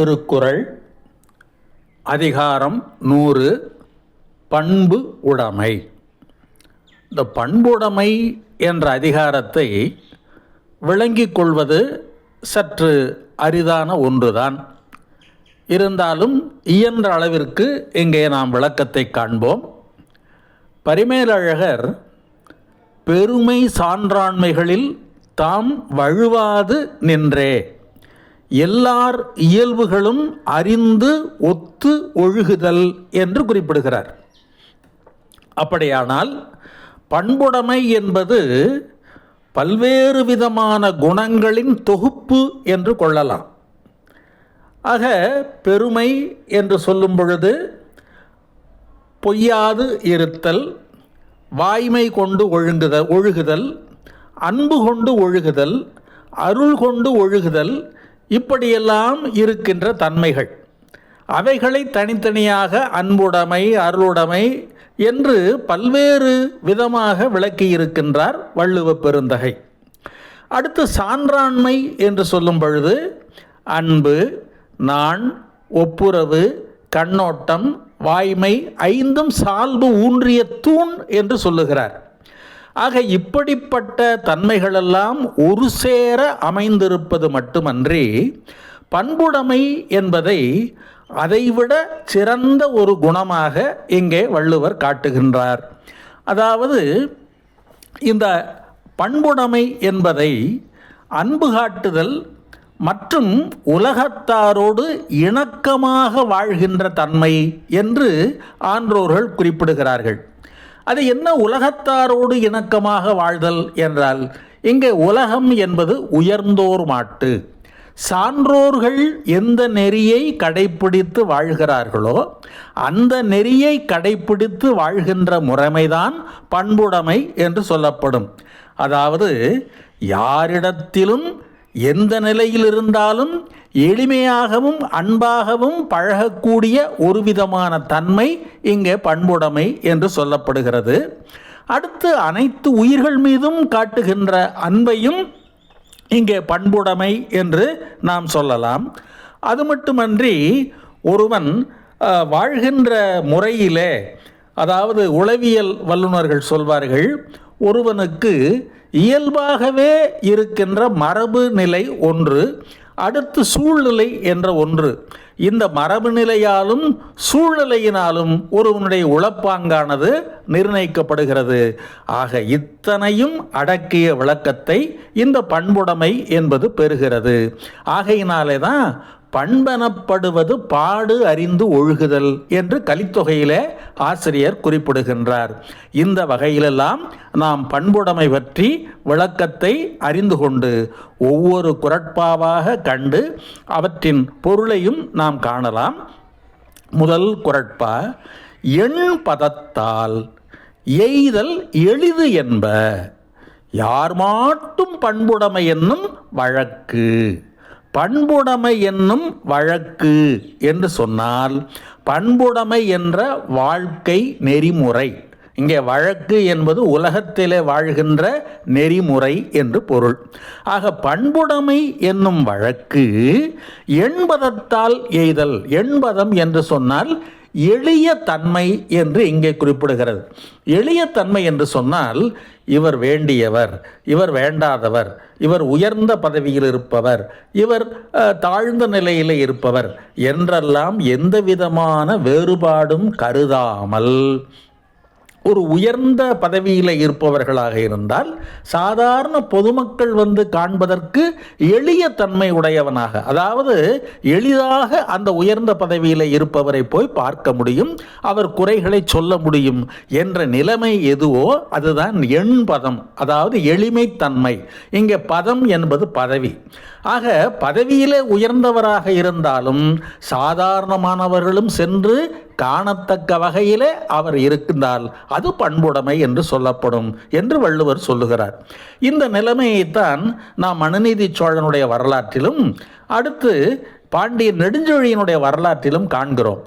திருக்குறள் அதிகாரம் நூறு பண்பு உடைமை. இந்த பண்புடைமை என்ற அதிகாரத்தை விளங்கிக் கொள்வது சற்று அரிதான ஒன்றுதான். இருந்தாலும் இயன்ற அளவிற்கு இங்கே நாம் விளக்கத்தை காண்போம். பரிமேலழகர் பெருமை சான்றாண்மைகளில் தாம் வழுவாது நின்றே. எல்லார் இயல்புகளும் அறிந்து ஒத்து ஒழுகுதல் என்று குறிப்பிடுகிறார். அப்படியானால் பண்புடைமை என்பது பல்வேறு விதமான குணங்களின் தொகுப்பு என்று கொள்ளலாம். ஆக பெருமை என்று சொல்லும் பொழுது பொய்யாது இருத்தல் வாய்மை கொண்டு ஒழுங்குதல் ஒழுகுதல் அன்பு கொண்டு ஒழுகுதல் அருள் கொண்டு ஒழுகுதல் இப்படியெல்லாம் இருக்கின்ற தன்மைகள். அவைகளை தனித்தனியாக அன்புடைமை அருளுடைமை என்று பல்வேறு விதமாக விளக்கியிருக்கின்றார் வள்ளுவ பெருந்தகை. அடுத்து சான்றாண்மை என்று சொல்லும் பொழுது அன்பு நான் ஒப்புரவு கண்ணோட்டம் வாய்மை ஐந்தும் சால்பு ஊன்றிய தூண் என்று சொல்லுகிறார். ஆக இப்படிப்பட்ட தன்மைகளெல்லாம் ஒரு சேர அமைந்திருப்பது மட்டுமன்றி பண்புடைமை என்பதை அதைவிட சிறந்த ஒரு குணமாக இங்கே வள்ளுவர் காட்டுகின்றார். அதாவது இந்த பண்புடைமை என்பதை அன்பு காட்டுதல் மற்றும் உலகத்தாரோடு இணக்கமாக வாழ்கின்ற தன்மை என்று ஆன்றோர்கள் குறிப்பிடுகிறார்கள். அது என்ன உலகத்தாரோடு இணக்கமாக வாழ்தல் என்றால் இங்கே உலகம் என்பது உயர்ந்தோர் மாட்டு. சான்றோர்கள் எந்த நெறியை கடைப்பிடித்து வாழ்கிறார்களோ அந்த நெறியை கடைப்பிடித்து வாழ்கின்ற முறைமைதான் பண்புடைமை என்று சொல்லப்படும். அதாவது யாரிடத்திலும் எந்த நிலையில் இருந்தாலும் எளிமையாகவும் அன்பாகவும் பழகக்கூடிய ஒரு விதமான தன்மை இங்கே பண்புடைமை என்று சொல்லப்படுகிறது. அடுத்து அனைத்து உயிர்கள் மீதும் காட்டுகின்ற அன்பையும் இங்கே பண்புடைமை என்று நாம் சொல்லலாம். அது மட்டுமன்றி ஒருவன் வாழ்கின்ற முறையிலே அதாவது உளவியல் வல்லுநர்கள் சொல்வார்கள் ஒருவனுக்கு இயல்பாகவே இருக்கின்ற மரபு நிலை ஒன்று அடுத்து சூழ்நிலை என்ற ஒன்று. இந்த மரபு நிலையாலும் சூழ்நிலையினாலும் ஒருவனுடைய உளப்பாங்கானது நிர்ணயிக்கப்படுகிறது. ஆக இத்தனையும் அடக்கிய விளக்கத்தை இந்த பண்புடைமை என்பது பெறுகிறது. ஆகையினாலே தான் பண்பெனப்படுவது பாடு அறிந்து ஒழுகுதல் என்று கலித்தொகையிலே ஆசிரியர் குறிப்பிடுகின்றார். இந்த வகையிலெல்லாம் நாம் பண்புடைமை பற்றி விளக்கத்தை அறிந்து கொண்டு ஒவ்வொரு குரட்பாவாக கண்டு அவற்றின் பொருளையும் நாம் காணலாம். முதல் குரட்பா எண் பதத்தால் எய்தல் எளிது என்ப யார் மாட்டும் பண்புடைமை என்னும் வழக்கு. பண்புடைமை என்னும் வழக்கு என்று சொன்னால் பண்புடைமை என்ற வாழ்க்கை நெறிமுறை. இங்கே வழக்கு என்பது உலகத்திலே வாழ்கின்ற நெறிமுறை என்று பொருள். ஆக பண்புடைமை என்னும் வழக்கு எண்பதத்தால் எய்தல் எண்பதம் என்று சொன்னால் எளிய தன்மை என்று இங்கே குறிப்பிடுகிறது. எளிய தன்மை என்று சொன்னால் இவர் வேண்டியவர் இவர் வேண்டாதவர் இவர் உயர்ந்த பதவியில் இருப்பவர் இவர் தாழ்ந்த நிலையில் இருப்பவர் என்றெல்லாம் எந்த விதமான வேறுபாடும் கருதாமல் ஒரு உயர்ந்த பதவியில் இருப்பவர்களாக இருந்தால் சாதாரண பொதுமக்கள் வந்து காண்பதற்கு எளிய தன்மை உடையவனாக அதாவது எளிதாக அந்த உயர்ந்த பதவியில் இருப்பவரை போய் பார்க்க முடியும் அவர் குறைகளை சொல்ல முடியும் என்ற நிலைமை எதுவோ அதுதான் எண் பதம் அதாவது எளிமைத்தன்மை. இங்கே பதம் என்பது பதவி. ஆக பதவியிலே உயர்ந்தவராக இருந்தாலும் சாதாரணமானவர்களும் சென்று காணத்தக்க வகையிலே அவர் இருக்கின்றால் அது பண்புடைமை என்று சொல்லப்படும் என்று வள்ளுவர் சொல்லுகிறார். இந்த நிலைமையைத்தான் நாம் மனுநீதி சோழனுடைய வரலாற்றிலும் அடுத்து பாண்டிய நெடுஞ்செழியனுடைய வரலாற்றிலும் காண்கிறோம்.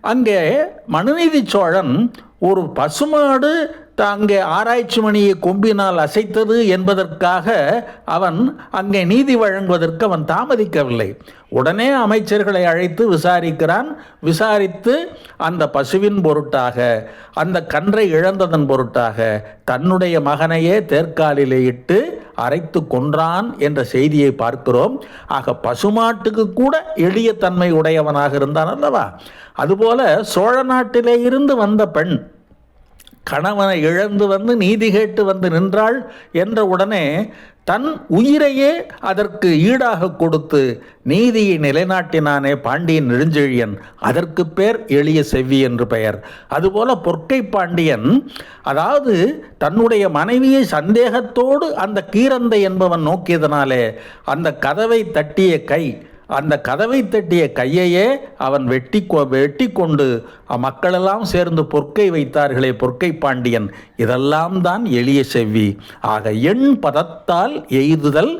அங்கே மனுநீதி சோழன் ஒரு பசுமாடு அங்கே ஆராய்ச்சி மணியை கொம்பினால் அசைத்தது என்பதற்காக அவன் அங்கே நீதி வழங்குவதற்கு அவன் தாமதிக்கவில்லை. உடனே அமைச்சர்களை அழைத்து விசாரிக்கிறான். விசாரித்து அந்த பசுவின் பொருட்டாக அந்த கன்றை இழந்ததன் பொருட்டாக தன்னுடைய மகனையே தேர்காலிலே இட்டு அரைத்து கொன்றான் என்ற செய்தியை பார்க்கிறோம். ஆக பசுமாட்டுக்கு கூட எளிய தன்மை உடையவனாக இருந்தான் அல்லவா? அதுபோல சோழ நாட்டிலே இருந்து வந்த பெண் கணவனை இழந்து வந்து நீதி கேட்டு வந்து நின்றாள் என்ற உடனே தன் உயிரையே அதற்கு ஈடாக கொடுத்து நீதியை நிலைநாட்டினானே பாண்டியன் நெடுஞ்செழியன். அதற்கு பேர் எளிய செவ்வி என்று பெயர். அதுபோல பொற்கை பாண்டியன் அதாவது தன்னுடைய மனைவியை சந்தேகத்தோடு அந்த கீரந்தை என்பவன் நோக்கியதனாலே அந்த கதவை தட்டிய கை அந்த கதவை தட்டிய கையையே அவன் வெட்டி கொ வெட்டி கொண்டு மக்களெல்லாம் சேர்ந்து பொற்கை வைத்தார்களே பொற்கை பாண்டியன். இதெல்லாம் தான் எளிய செவ்வி. ஆக எண் பதத்தால் எய்துதல்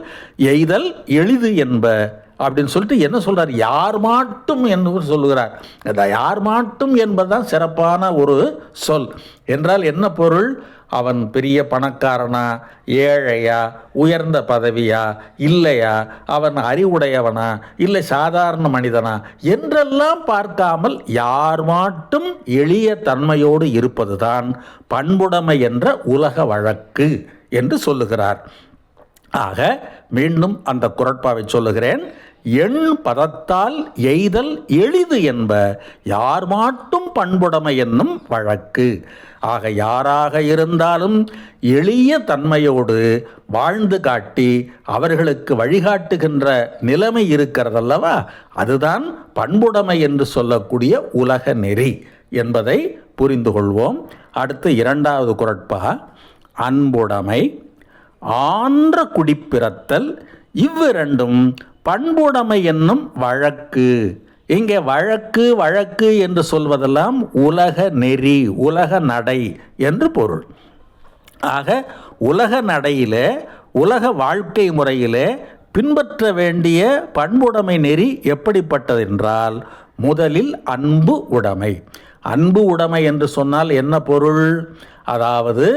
எய்தல் எளிது என்ப. அப்படின்னு சொல்லிட்டு என்ன சொல்கிறார் யார் மாட்டும் என்று சொல்லுகிறார். அந்த யார் மாட்டும் என்பதுதான் சிறப்பான ஒரு சொல். என்றால் என்ன பொருள்? அவன் பெரிய பணக்காரனா ஏழையா உயர்ந்த பதவியா இல்லையா அவன் அறிவுடையவனா இல்லை சாதாரண மனிதனா என்றெல்லாம் பார்க்காமல் யார் மாட்டும் எளிய தன்மையோடு இருப்பதுதான் பண்புடைமை என்ற உலக வழக்கு என்று சொல்லுகிறார். ஆக மீண்டும் அந்த குரட்பாவை சொல்லுகிறேன். எண் பதத்தால் எய்தல் எளிது என்ப யார் மாட்டும் பண்புடைமை என்னும் வழக்கு. ஆக யாராக இருந்தாலும் எளிய தன்மையோடு வாழ்ந்து காட்டி அவர்களுக்கு வழிகாட்டுகின்ற நிலைமை இருக்கிறதல்லவா? அதுதான் பண்புடைமை என்று சொல்லக்கூடிய உலக நெறி என்பதை புரிந்து கொள்வோம். அடுத்து இரண்டாவது குரட்பா அன்புடைமை ஆன்ற குடிப்பிறத்தல் இவ்விரண்டும் பண்புடைமை என்னும் வழக்கு. இங்கே வழக்கு வழக்கு என்று சொல்வதெல்லாம் உலக நெறி உலக நடை என்று பொருள். ஆக உலக நடையிலே உலக வாழ்க்கை முறையிலே பின்பற்ற வேண்டிய பண்புடைமை நெறி எப்படிப்பட்டது என்றால் முதலில் அன்பு உடைமை. அன்பு உடைமை என்று சொன்னால் என்ன பொருள்? அதாவது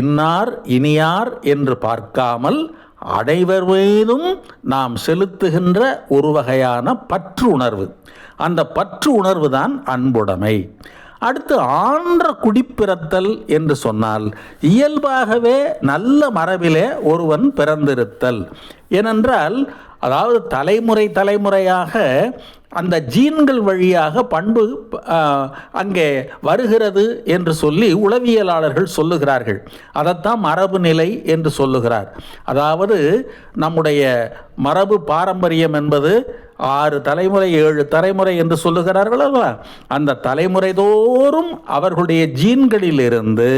இன்னார் இனியார் என்று பார்க்காமல் அனைவர் மீதும் நாம் செலுத்துகின்ற ஒரு வகையான பற்று உணர்வு அந்த பற்று உணர்வு தான் அன்புடைமை. அடுத்து ஆன்ற குடிப்பிறத்தல் என்று சொன்னால் இயல்பாகவே நல்ல மரபிலே ஒருவன் பிறந்திருத்தல். ஏனென்றால் அதாவது தலைமுறை தலைமுறையாக அந்த ஜீன்கள் வழியாக பண்பு அங்கே வருகிறது என்று சொல்லி உளவியலாளர்கள் சொல்லுகிறார்கள். அதைத்தான் மரபு நிலை என்று சொல்லுகிறார். அதாவது நம்முடைய மரபு பாரம்பரியம் என்பது ஆறு தலைமுறை ஏழு தலைமுறை என்று சொல்லுகிறார்கள் அல்லவா? அந்த தலைமுறை தோறும் அவர்களுடைய ஜீன்களிலிருந்து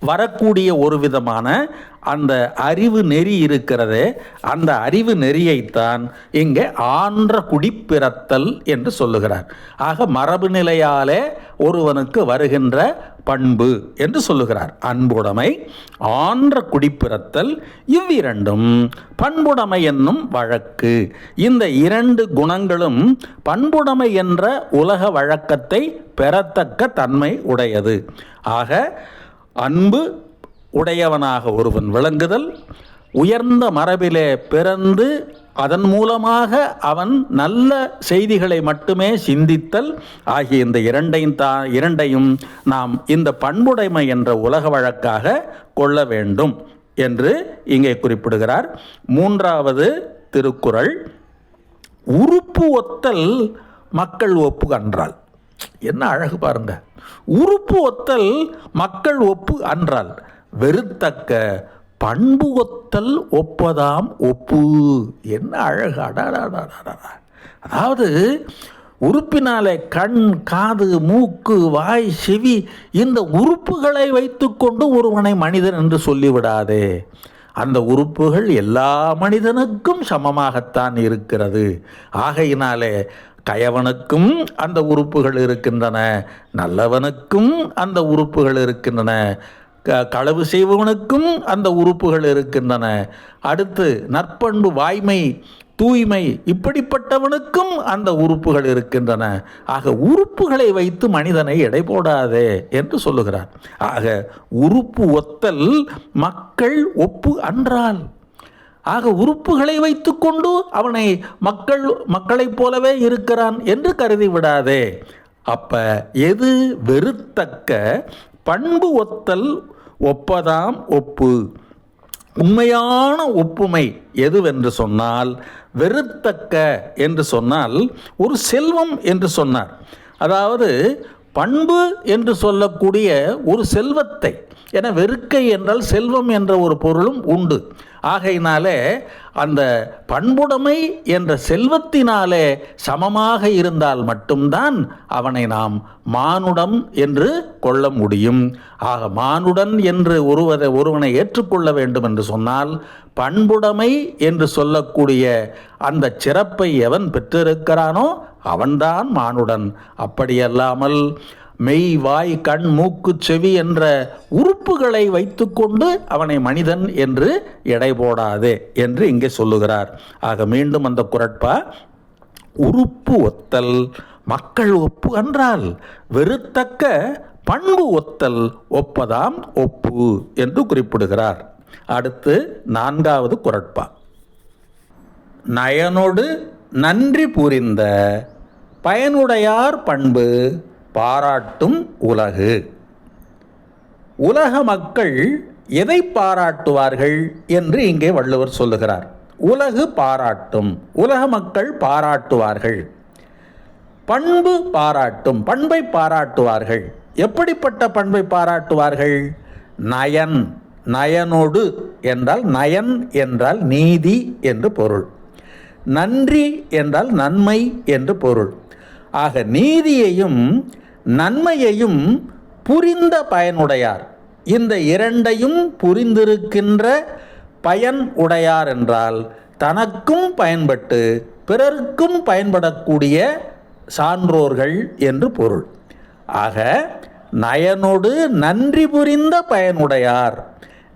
வரக்கூடிய ஒரு விதமான அந்த அறிவு நெறி இருக்கிறதே அந்த அறிவு நெறியைத்தான் இங்கே ஆன்ற குடிப்பிறத்தல் என்று சொல்லுகிறார். ஆக மரபு நிலையாலே ஒருவனுக்கு வருகின்ற பண்பு என்று சொல்லுகிறார். அன்புடைமை ஆன்ற குடிப்பிறத்தல் இவ்விரண்டும் பண்புடைமை என்னும் வழக்கு. இந்த இரண்டு குணங்களும் பண்புடைமை என்ற உலக வழக்கத்தை பெறத்தக்க தன்மை உடையது. ஆக அன்பு உடையவனாக ஒருவன் விளங்குதல் உயர்ந்த மரபிலே பிறந்து அதன் மூலமாக அவன் நல்ல செய்திகளை மட்டுமே சிந்தித்தல் ஆகிய இந்த இரண்டையும் தா இரண்டையும் நாம் இந்த பண்புடைமை என்ற உலக வழக்காக கொள்ள வேண்டும் என்று இங்கே குறிப்பிடுகிறார். மூன்றாவது திருக்குறள் உறுப்பு ஒத்தல் மக்கள் ஒப்புகன்றாள் என்ன அழகு பாருங்க. உறுப்பு ஒத்தல் மக்கள் ஒப்பு அன்றால் வெறுத்தக்க பண்பு ஒத்தல் ஒப்பதாம் ஒப்பு. என்ன அழகு. அடாடாடாடா அதாவது உறுப்பினாலே கண் காது மூக்கு வாய் செவி இந்த உறுப்புகளை வைத்துக்கொண்டு ஒருவனை மனிதன் என்று சொல்லிவிடாதே. அந்த உறுப்புகள் எல்லா மனிதனுக்கும் சமமாகத்தான் இருக்கிறது. ஆகையினாலே கயவனுக்கும் அந்த உறுப்புகள் இருக்கின்றன நல்லவனுக்கும் அந்த உறுப்புகள் இருக்கின்றன க- களவு செய்பவனுக்கும் அந்த உறுப்புகள் இருக்கின்றன. அடுத்து நற்பண்பு வாய்மை தூய்மை இப்படிப்பட்டவனுக்கும் அந்த உறுப்புகள் இருக்கின்றன. ஆக உறுப்புகளை வைத்து மனிதனை எடை போடாதே என்று சொல்லுகிறார். ஆக உறுப்பு ஒத்தல் மக்கள் ஒப்பு அன்றால் ஆக உறுப்புகளை வைத்துக்கொண்டு அவனை மக்கள் மக்களைப் போலவே இருக்கிறான் என்று கருதி விடாதே. அப்ப எது வெறுத்தக்க பண்பு ஒத்தல் ஒப்பதாம் ஒப்பு? உண்மையான ஒப்புமை எதுவென்று சொன்னால் வெறுத்தக்க என்று சொன்னால் ஒரு செல்வம் என்று சொன்னார். அதாவது பண்பு என்று சொல்லக்கூடிய ஒரு செல்வத்தை என வெறுக்கை என்றால் செல்வம் என்ற ஒரு பொருளும் உண்டு. ஆகையினாலே அந்த பண்புடைமை என்ற செல்வத்தினாலே சமமாக இருந்தால் மட்டும்தான் அவனை நாம் மானுடம் என்று கொள்ள முடியும். ஆக மானுடன் என்று ஒருவரை ஒருவனை ஏற்றுக்கொள்ள வேண்டும் என்று சொன்னால் பண்புடைமை என்று சொல்லக்கூடிய அந்த சிறப்பை எவன் பெற்றிருக்கிறானோ அவன்தான் மானுடன். அப்படியல்லாமல் மெய் வாய் கண் மூக்கு செவி என்ற உறுப்புகளை வைத்துக்கொண்டு அவனை மனிதன் என்று எடை போடாதே என்று இங்கே சொல்லுகிறார். ஆக மீண்டும் அந்த குரட்பா உறுப்பு ஒத்தல் மக்கள் ஒப்பு என்றால் வெறுத்தக்க பண்பு ஒத்தல் ஒப்பதாம் ஒப்பு என்று குறிப்பிடுகிறார். அடுத்து நான்காவது குரட்பா. நயனோடு நன்றி புரிந்த பயனுடையார் பண்பு பாராட்டும் உலகு. உலக மக்கள் எதை பாராட்டுவார்கள் என்று இங்கே வள்ளுவர் சொல்லுகிறார். உலகு பாராட்டும் உலக மக்கள் பாராட்டுவார்கள். பண்பு பாராட்டும் பண்பை பாராட்டுவார்கள். எப்படிப்பட்ட பண்பை பாராட்டுவார்கள்? நயன் நயனோடு என்றால் நயன் என்றால் நீதி என்று பொருள். நன்றி என்றால் நன்மை என்று பொருள். ஆக நீதியையும் நன்மையையும் புரிந்த பயனுடையார். இந்த இரண்டையும் புரிந்திருக்கின்ற பயன் உடையார் என்றால் தனக்கும் பயன்பட்டு பிறருக்கும் பயன்படக்கூடிய சான்றோர்கள் என்று பொருள். ஆக நயனோடு நன்றி புரிந்த பயனுடையார்.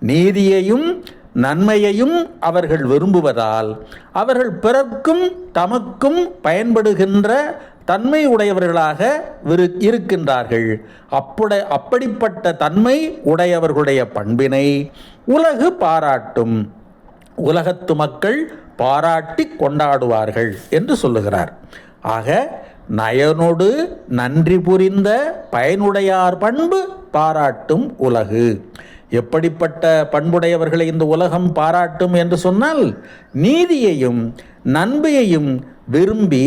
நீதியையும் நன்மையையும் அவர்கள் விரும்புவதால் அவர்கள் பிறர்க்கும் தமக்கும் பயன்படுகின்ற தன்மை உடையவர்களாக விரு இருக்கின்றார்கள். அப்பட அப்படிப்பட்ட தன்மை உடையவர்களுடைய பண்பினை உலகு பாராட்டும். உலகத்து மக்கள் பாராட்டி கொண்டாடுவார்கள் என்று சொல்லுகிறார். ஆக நயனோடு நன்றி புரிந்த பயனுடையார் பண்பு பாராட்டும் உலகு. எப்படிப்பட்ட பண்புடையவர்களை இந்த உலகம் பாராட்டும் என்று சொன்னால் நீதியையும் நன்மையையும் விரும்பி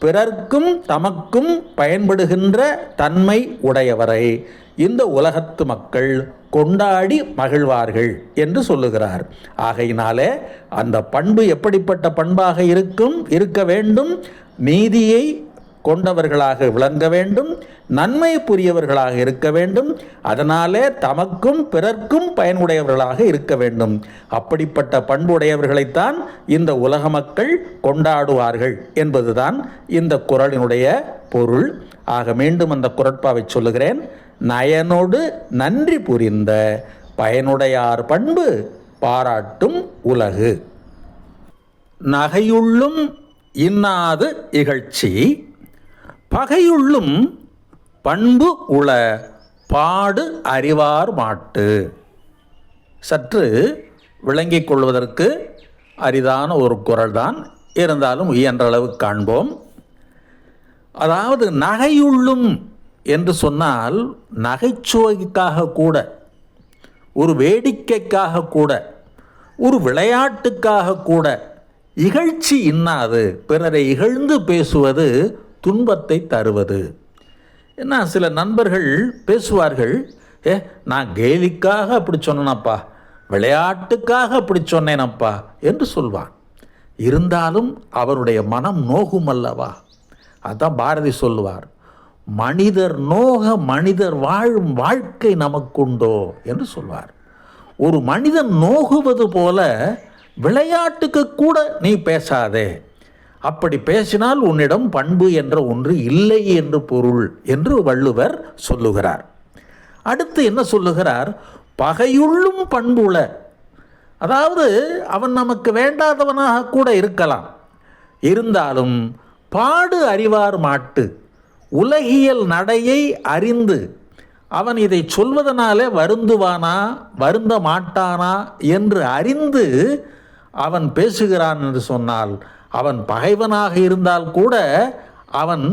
பிறர்க்கும் தமக்கும் பயன்படுகின்ற தன்மை உடையவரை. இந்த உலகத்து மக்கள் கொண்டாடி மகிழ்வார்கள் என்று சொல்லுகிறார். ஆகையினாலே அந்த பண்பு எப்படிப்பட்ட பண்பாக இருக்கும் இருக்க வேண்டும்? நீதியை கொண்டவர்களாக விளங்க வேண்டும் நன்மை புரியவர்களாக இருக்க வேண்டும் அதனாலே தமக்கும் பிறர்க்கும் பயனுடையவர்களாக இருக்க வேண்டும். அப்படிப்பட்ட பண்புடையவர்களைத்தான் இந்த உலக மக்கள் கொண்டாடுவார்கள் என்பதுதான் இந்த குரலினுடைய பொருள். ஆக மீண்டும் அந்த குரட்பாவை சொல்லுகிறேன். நயனோடு நன்றி புரிந்த பயனுடையார் பண்பு பாராட்டும் உலகு. நகையுள்ளும் இன்னாது இகழ்ச்சி. பகையுள்ளும் பண்பு உள பாடு அறிவார் மாட்டு. சற்று விளங்கிக் கொள்வதற்கு அரிதான ஒரு குரல்தான் இருந்தாலும் இயன்றளவு காண்போம். அதாவது நகையுள்ளும் என்று சொன்னால் நகைச்சுவைக்காக கூட ஒரு வேடிக்கைக்காக கூட ஒரு விளையாட்டுக்காக கூட இகழ்ச்சி இன்னாது பிறரை இகழ்ந்து பேசுவது துன்பத்தை தருவது. என்ன சில நண்பர்கள் பேசுவார்கள் ஏ நான் கேலிக்காக அப்படி சொன்னேனப்பா விளையாட்டுக்காக அப்படி சொன்னேனப்பா என்று சொல்வான். இருந்தாலும் அவருடைய மனம் நோகும் அல்லவா? அதான் பாரதி சொல்லுவார் மனிதர் நோக மனிதர் வாழும் வாழ்க்கை நமக்குண்டோ என்று சொல்வார். ஒரு மனிதன் நோகுவது போல விளையாட்டுக்கு கூட நீ பேசாதே அப்படி பேசினால் உன்னிடம் பண்பு என்ற ஒன்று இல்லை என்று பொருள் என்று வள்ளுவர் சொல்லுகிறார். அடுத்து என்ன சொல்லுகிறார்? பகையுள்ளும் பண்புல அதாவது அவன் நமக்கு வேண்டாதவனாக கூட இருக்கலாம். இருந்தாலும் பாடு அறிவார் மாட்டு. உலகியல் நடையை அறிந்து அவன் இதை சொல்வதனாலே வருந்துவானா வருந்த மாட்டானா என்று அறிந்து அவன் பேசுகிறான் என்று சொன்னால் அவன் பகைவனாக இருந்தால் கூட அவன்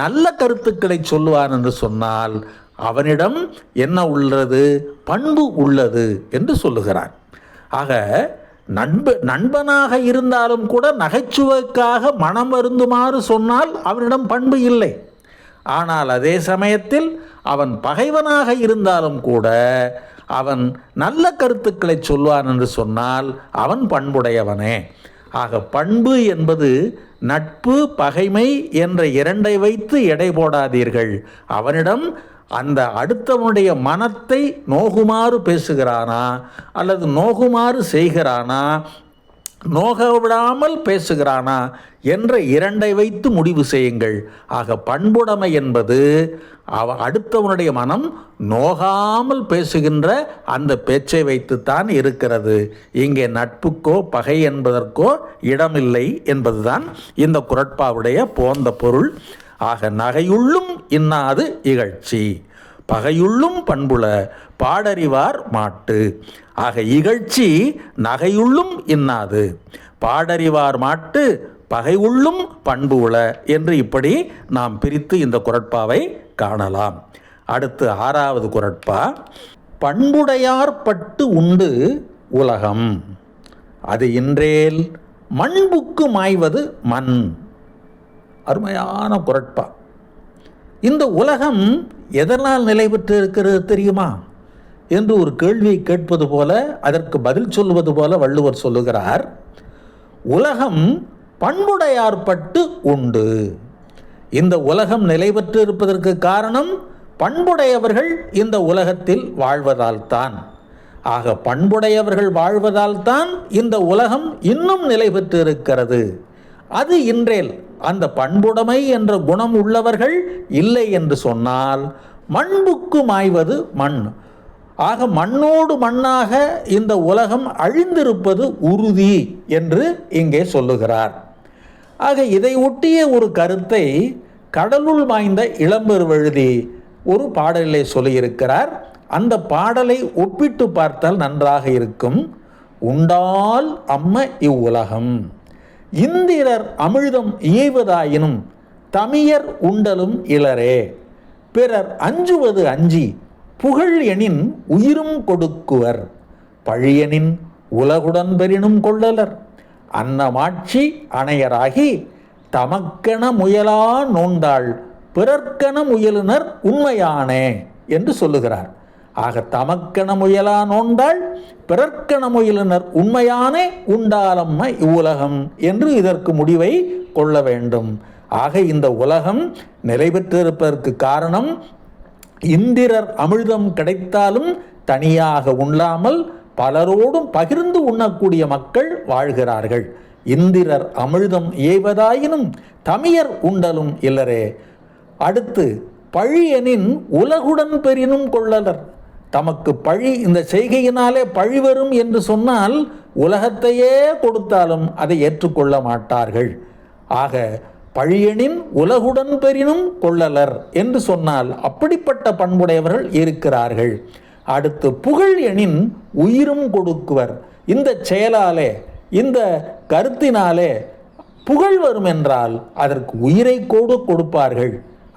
நல்ல கருத்துக்களை சொல்லுவான் என்று சொன்னால் அவனிடம் என்ன உள்ளது? பண்பு உள்ளது என்று சொல்லுகிறான். ஆக நண்ப நண்பனாக இருந்தாலும் கூட நகைச்சுவைக்காக மனம் வருந்துமாறு சொன்னால் அவனிடம் பண்பு இல்லை. ஆனால் அதே சமயத்தில் அவன் பகைவனாக இருந்தாலும் கூட அவன் நல்ல கருத்துக்களை சொல்வான் என்று சொன்னால் அவன் பண்புடையவனே. ஆக பண்பு என்பது நட்பு பகைமை என்ற இரண்டை வைத்து எடை போடாதீர்கள். அவனிடம் அந்த அடுத்தவனுடைய மனத்தை நோகுமாறு பேசுகிறானா அல்லது நோகுமாறு செய்கிறானா நோக விடாமல் பேசுகிறானா என்ற இரண்டை வைத்து முடிவு செய்யுங்கள். ஆக பண்புடைமை என்பது அவ அடுத்தவனுடைய மனம் நோகாமல் பேசுகின்ற அந்த பேச்சை வைத்துத்தான் இருக்கிறது. இங்கே நட்புக்கோ பகை என்பதற்கோ இடமில்லை என்பதுதான் இந்த குரட்பாவுடைய போந்த பொருள். ஆக நகையுள்ளும் இன்னாது இகழ்ச்சி. பகையுள்ளும் பண்புல பாடறிவார் மாட்டு. ஆக இகழ்ச்சி நகையுள்ளும் இன்னாது. பாடறிவார் மாட்டு பகை உள்ளும் பண்பு உள என்று இப்படி நாம் பிரித்து இந்த குரட்பாவை காணலாம். அடுத்து ஆறாவது குரட்பா பண்புடையார் பட்டு உண்டு உலகம். அது இன்றேல் மண்புக்கு மாய்வது மண். அருமையான குரட்பா. இந்த உலகம் எதனால் நிலை பெற்று இருக்கிறது தெரியுமா? என்று ஒரு கேள்வியை கேட்பது போல அதற்கு பதில் சொல்லுவது போல வள்ளுவர் சொல்லுகிறார் உலகம் பண்புடையார்பட்டு உண்டு. இந்த உலகம் நிலை பெற்று இருப்பதற்கு காரணம் பண்புடையவர்கள் இந்த உலகத்தில் வாழ்வதால் தான் ஆக பண்புடையவர்கள் வாழ்வதால் தான் இந்த உலகம் இன்னும் நிலை பெற்று இருக்கிறது. அது இன்றேல் அந்த பண்புடைமை என்ற குணம் உள்ளவர்கள் இல்லை என்று சொன்னால் மண்புக்கு மாய்வது மண். ஆக மண்ணோடு மண்ணாக இந்த உலகம் அழிந்திருப்பது உறுதி என்று இங்கே சொல்லுகிறார். ஆக இதை ஒட்டிய ஒரு கருத்தை கடலுள் மாய்ந்த இளம்பெருவழுதி ஒரு பாடலிலே சொல்லியிருக்கிறார். அந்த பாடலை ஒப்பிட்டு பார்த்தால் நன்றாக இருக்கும். உண்டால் அம்ம இவ்வுலகம். இந்திரர் அமிழ்தம் இயைவதாயினும் தமியர் உண்டலும் இளரே பிறர் அஞ்சுவது அஞ்சி புகழ் எனின் உயிரும் கொடுக்குவர். பழியனின் உலகுடன் பெறினும் கொள்ளலர். அன்னமாட்சி அணையராகி தமக்கென முயலா நோண்டாள் பிறர்க்கென முயலுனர் உண்மையானே என்று சொல்லுகிறார். ஆக தமக்கென முயலா நோண்டாள் பிறர்க்கென முயலினர் உண்மையானே உண்டாலம்ம இவ்வுலகம் என்று இதற்கு முடிவை கொள்ள வேண்டும். ஆக இந்த உலகம் நிலை பெற்றிருப்பதற்கு காரணம் இந்திரர் அமிழ்தம் கிடைத்தாலும் தனியாக உண்ணாமல் பலரோடும் பகிர்ந்து உண்ணக்கூடிய மக்கள் வாழ்கிறார்கள். இந்திரர் அமிழ்தம் ஏய்வதாயினும் தமியர் உண்டலும் இல்லரே அடுத்து பழியனின் உலகுடன் பெரினும் கொள்ளலர். தமக்கு பழி இந்த செய்கையினாலே பழி வரும் என்று சொன்னால் உலகத்தையே கொடுத்தாலும் அதை ஏற்றுக்கொள்ள மாட்டார்கள். ஆக பழியனின் உலகுடன் பெரினும் கொள்ளலர் என்று சொன்னால் அப்படிப்பட்ட பண்புடையவர்கள் இருக்கிறார்கள். அடுத்து புகழ் எனின் உயிரும் கொடுக்குவர். இந்த செயலாலே இந்த கருத்தினாலே புகழ் வரும் என்றால் அதற்கு உயிரை கோடு கொடுப்பார்கள்.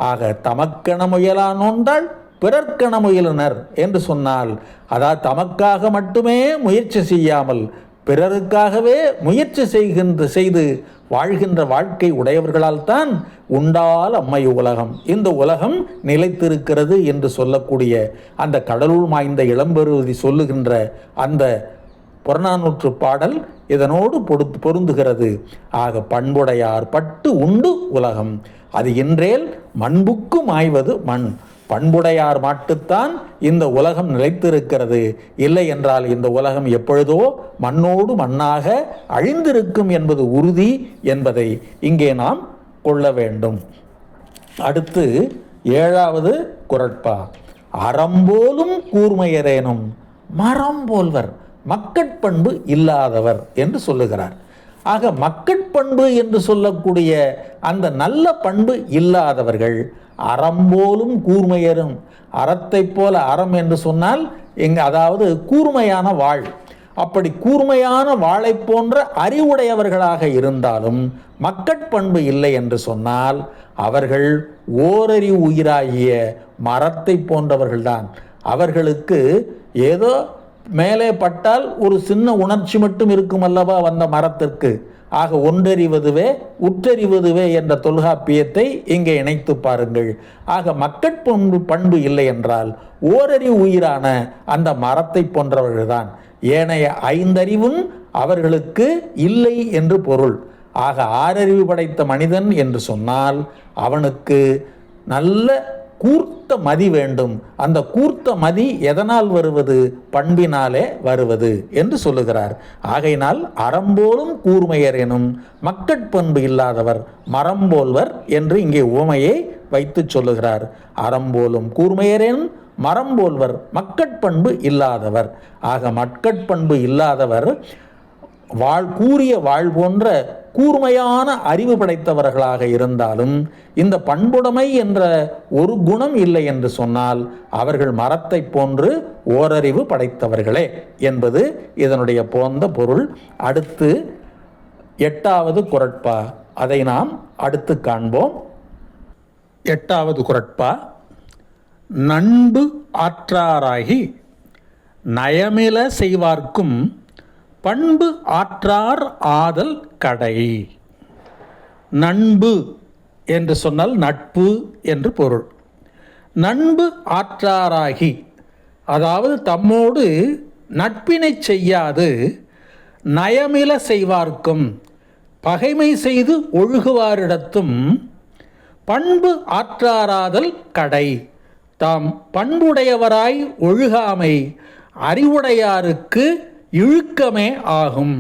ஆக தமக்கென முயலா நோண்டால் பிறர்க்கென முயலுனர் என்று சொன்னால் அதாவது தமக்காக மட்டுமே முயற்சி செய்யாமல் பிறருக்காகவே முயற்சி செய்கின்ற செய்து வாழ்கின்ற வாழ்க்கை உடையவர்களால் தான் உண்டால் அம்மை உலகம். இந்த உலகம் நிலைத்திருக்கிறது என்று சொல்லக்கூடிய அந்த கடலுள் மாய்ந்த இளம்பெருவதி சொல்லுகின்ற அந்த புறநானூற்று பாடல் இதனோடு பொடு பொருந்துகிறது. ஆக பண்புடையார் பட்டு உண்டு உலகம். அது இன்றேல் மண்புக்கும் ஆய்வது மண். பண்புடையார் மாட்டுத்தான் இந்த உலகம் நிலைத்திருக்கிறது. இல்லை என்றால் இந்த உலகம் எப்பொழுதோ மண்ணோடு மண்ணாக அழிந்திருக்கும் என்பது உறுதி என்பதை இங்கே நாம் கொள்ள வேண்டும். அடுத்து ஏழாவது குரட்பா. அறம்போலும் கூர்மையரேனும் மரம் போல்வர் மக்கட்பண்பு இல்லாதவர் என்று சொல்லுகிறார். ஆக மக்கட்பண்பு என்று சொல்லக்கூடிய அந்த நல்ல பண்பு இல்லாதவர்கள் அறம்போலும் கூர்மையரும். அறத்தைப் போல அறம் என்று சொன்னால் எங்க அதாவது கூர்மையான வாழ். அப்படி கூர்மையான வாளை போன்ற அறிவுடையவர்களாக இருந்தாலும் மக்கட்பண்பு இல்லை என்று சொன்னால் அவர்கள் ஓரறிவு உயிராகிய மரத்தை போன்றவர்கள்தான். அவர்களுக்கு ஏதோ மேலே பட்டால் ஒரு சின்ன உணர்ச்சி மட்டும் இருக்கும் அல்லவா வந்த மரத்திற்கு? ஆக ஒன்றறிவதுவே உற்றறிவதுவே என்ற தொல்காப்பியத்தை இங்கே இணைத்து பாருங்கள். ஆக மக்கட்பண்பு பண்பு இல்லை என்றால் ஓரறிவு உயிரான அந்த மரத்தை போன்றவர்கள்தான். ஏனைய ஐந்தறிவும் அவர்களுக்கு இல்லை என்று பொருள். ஆக ஆறறிவு படைத்த மனிதன் என்று சொன்னால் அவனுக்கு நல்ல கூர்த்த மதி வேண்டும். அந்த கூர்த்த மதி எதனால் வருவது? பண்பினாலே வருவது என்று சொல்லுகிறார். ஆகையினால் அறம்போலும் கூர்மையர் எனும் மக்கட்பண்பு இல்லாதவர் மரம்போல்வர் என்று இங்கே உவமையை வைத்து சொல்லுகிறார். அறம்போலும் கூர்மையரேனும் மரம்போல்வர் மக்கட்பண்பு இல்லாதவர். ஆக மக்கட்பண்பு இல்லாதவர் வாழ் கூறிய வாழ் போன்ற கூர்மையான அறிவு படைத்தவர்களாக இருந்தாலும் இந்த பண்புடைமை என்ற ஒரு குணம் இல்லை என்று சொன்னால் அவர்கள் மரத்தை போன்று ஓரறிவு படைத்தவர்களே என்பது இதனுடைய போந்த பொருள். அடுத்து எட்டாவது குரட்பா. அதை நாம் அடுத்து காண்போம். எட்டாவது குரட்பா. நண்பு ஆற்றாராகி நயமில செய்வார்க்கும் பண்பு ஆற்றார் ஆதல் கடை. நண்பு என்று சொன்னால் நட்பு என்று பொருள். நண்பு ஆற்றாராகி அதாவது தம்மோடு நட்பினை செய்யாது நயமில செய்வார்க்கும் பகைமை செய்து ஒழுகுவாரிடத்தும் பண்பு ஆற்றாராதல் கடை. தாம் பண்புடையவராய் ஒழுகாமை அறிவுடையாருக்கு இழுக்கமே ஆகும்.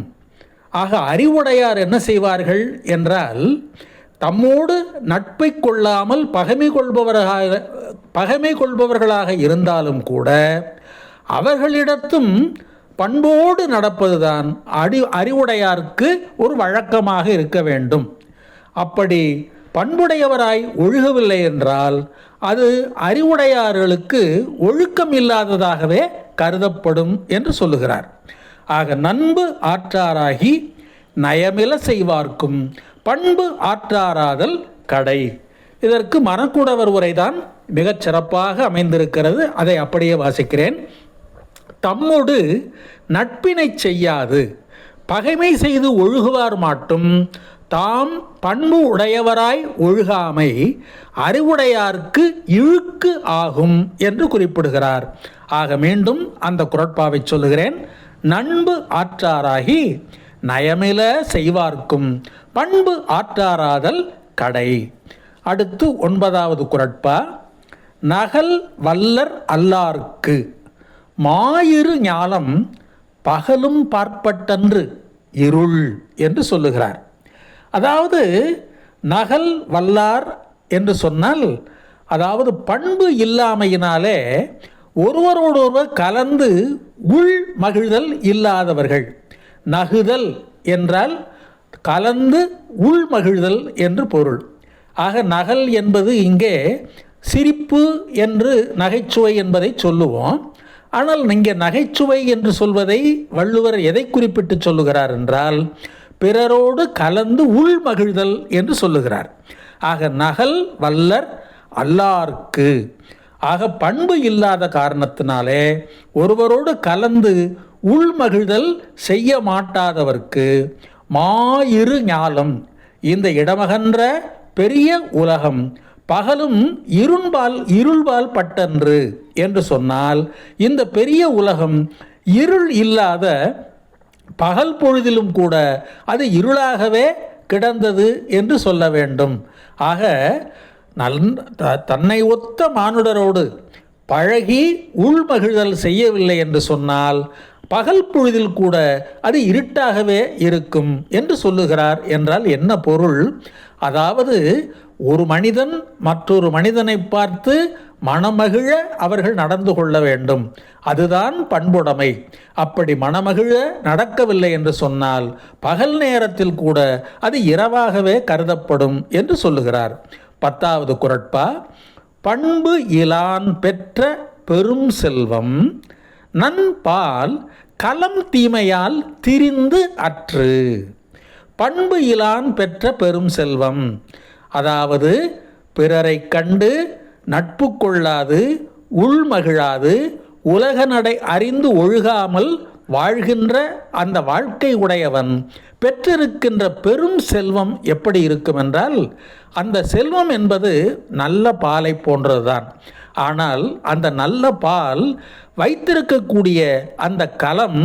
ஆக அறிவுடையார் என்ன செய்வார்கள் என்றால் தம்மோடு நட்பை கொள்ளாமல் பகைமை கொள்பவர்களாக பகைமை கொள்பவர்களாக இருந்தாலும் கூட அவர்களிடத்தும் பண்போடு நடப்பதுதான் அடி அறிவுடையாருக்கு ஒரு வழக்கமாக இருக்க வேண்டும். அப்படி பண்புடையவராய் ஒழுகவில்லை என்றால் அது அறிவுடையார்களுக்கு ஒழுக்கம் இல்லாததாகவே கருதப்படும் என்று சொல்லுகிறார். ஆக நண்பு ஆற்றாராகி நயமில செய்வார்க்கும். பண்பு ஆற்றாராதல் கடை. இதற்கு மனக்குடவர் உரைதான் மிகச் சிறப்பாக அமைந்திருக்கிறது. அதை அப்படியே வாசிக்கிறேன். தம்மோடு நட்பினை செய்யாது. பகைமை செய்து ஒழுகுவார் மாட்டும். தாம் பண்பு உடையவராய் ஒழுகாமை அறிவுடையார்க்கு இழுக்கு ஆகும் என்று குறிப்பிடுகிறார். ஆக மீண்டும் அந்த குரட்பாவை சொல்லுகிறேன். நண்பு ஆற்றாராகி நயமில செய்வார்க்கும். பண்பு ஆற்றாராதல் கடை. அடுத்து ஒன்பதாவது குரட்பா நகல் வல்லர் அல்லார்க்கு. மாயிரு ஞாலம் பகலும் பார்ப்பட்டன்று இருள் என்று சொல்லுகிறார். அதாவது நகல் வல்லார் என்று சொன்னால் அதாவது பண்பு இல்லாமையினாலே ஒருவரோடொருவர் கலந்து உள் மகிழ்தல் இல்லாதவர்கள். நகுதல் என்றால் கலந்து உள் மகிழ்தல் என்று பொருள். ஆக நகல் என்பது இங்கே சிரிப்பு என்று நகைச்சுவை என்பதை சொல்லுவோம். ஆனால் இங்கே நகைச்சுவை என்று சொல்வதை வள்ளுவர் எதை குறிப்பிட்டு சொல்லுகிறார் என்றால் பிறரோடு கலந்து உள் மகிழ்தல் என்று சொல்லுகிறார். ஆக நகல் வல்லர் அல்லார்க்கு. ஆக பண்பு இல்லாத காரணத்தினாலே ஒருவரோடு கலந்து உள்மகிழ்தல் செய்ய மாட்டாதவர்க்கு மாயிரு ஞாலம். இந்த இடமகன்ற பெரிய உலகம் பகலும் இருண்பால் இருள்பால் பட்டன்று என்று சொன்னால் இந்த பெரிய உலகம் இருள் இல்லாத பகல் பொழுதிலும் கூட அது இருளாகவே கிடந்தது என்று சொல்ல வேண்டும். ஆக நல் த- தன்னை ஒத்த மானுடரோடு பழகி உள்மகிழ்தல் செய்யவில்லை என்று சொன்னால் பகல் பொழுதில் கூட அது இருட்டாகவே இருக்கும் என்று சொல்லுகிறார். என்றால் என்ன பொருள்? அதாவது ஒரு மனிதன் மற்றொரு மனிதனை பார்த்து மனமகிழ அவர்கள் நடந்து கொள்ள வேண்டும். அதுதான் பண்புடைமை. அப்படி மனமகிழ நடக்கவில்லை என்று சொன்னால் பகல் நேரத்தில் கூட அது இரவாகவே கருதப்படும் என்று சொல்லுகிறார். பத்தாவது குரட்பா பண்பு இலான் பெற்ற பெரும் செல்வம் நண்பால் களம் தீமையால் திரிந்து அற்று. பண்பு இலான் பெற்ற பெரும் செல்வம் அதாவது பிறரை கண்டு நட்பு கொள்ளாது உள்மகிழாது உலக நடை அறிந்து ஒழுகாமல் வாழ்கின்ற அந்த வாழ்க்கை உடையவன் பெற்றிருக்கின்ற பெரும் செல்வம் எப்படி இருக்கும் என்றால் அந்த செல்வம் என்பது நல்ல பாலை போன்றதுதான். ஆனால் அந்த நல்ல பால் வைத்திருக்கக்கூடிய அந்த களம்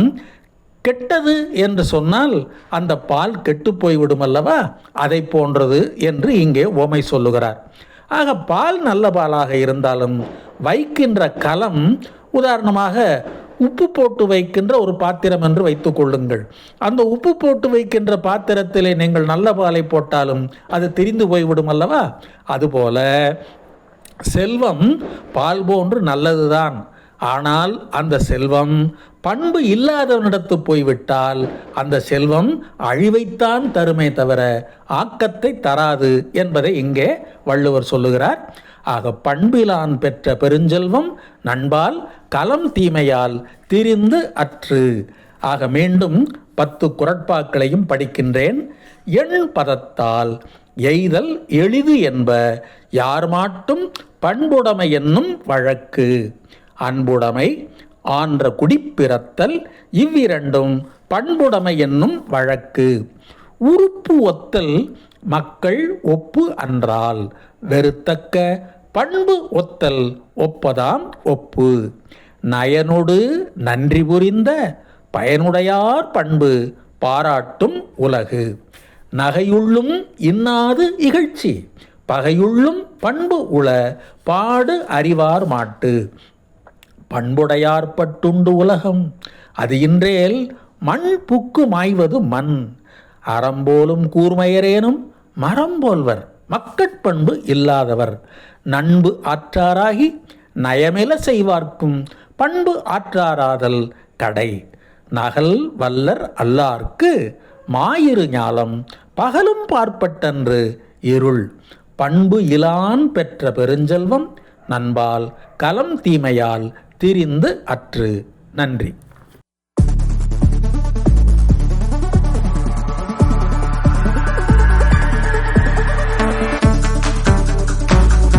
கெட்டது என்று சொன்னால் அந்த பால் கெட்டு போய்விடும் அல்லவா அதை போன்றது என்று இங்கே ஓமை சொல்லுகிறார். ஆக பால் நல்ல பாலாக இருந்தாலும் வைக்கின்ற களம் உதாரணமாக உப்பு போட்டு வைக்கின்ற ஒரு பாத்திரம் என்று வைத்துக் கொள்ளுங்கள். அந்த உப்பு போட்டு வைக்கின்ற பாத்திரத்திலே நீங்கள் நல்ல பாலை போட்டாலும் அது திரிந்து போய்விடும் அல்லவா? அதுபோல செல்வம் பால் போன்று நல்லதுதான். ஆனால் அந்த செல்வம் பண்பு இல்லாதவனிடத்து போய்விட்டால் அந்த செல்வம் அழிவைத்தான் தருமே தவிர ஆக்கத்தை தராது என்பதை இங்கே வள்ளுவர் சொல்லுகிறார். ஆக பண்பிலான் பெற்ற பெருஞ்செல்வம் நண்பால் கலம் தீமையால் திரிந்து அற்று. ஆக மீண்டும் பத்து குரட்பாக்களையும் படிக்கின்றேன். எண் பதத்தால் எய்தல் எளிது என்ப யார் மாட்டும் பண்புடைமை என்னும் வழக்கு. அன்புடைமை ஆன்ற குடிப்பிறத்தல் இவ்விரண்டும் பண்புடைமை என்னும் வழக்கு. உறுப்பு ஒத்தல் மக்கள் ஒப்பு அன்றால் வெறுத்தக்க பண்பு ஒத்தல் ஒப்பதாம் ஒப்பு. நயனொடு நன்றி புரிந்த பயனுடையார் பண்பு பாராட்டும் உலகு. நகையுள்ளும் இன்னாது இகழ்ச்சி பகையுள்ளும் பண்பு உள பாடு அறிவார் மாட்டு. பண்புடையார் பட்டுண்டு உலகம் அது இன்றேல் மண் புக்கு மாய்வது மண். அறம்போலும் கூர்மையரேனும் மரம்போல்வர் மக்கட்பண்பு இல்லாதவர். நண்பு ஆற்றாராகி நயமில செய்வார்க்கும். பண்பு ஆற்றாராதல் கடை நகல் வல்லர் அல்லார்க்கு மாயிரு ஞாலம். பகலும் பார்ப்பட்டன்று இருள். பண்பு இலான் பெற்ற பெருஞ்செல்வம். நண்பால் கலம் தீமையால் திரிந்து அற்று. நன்றி.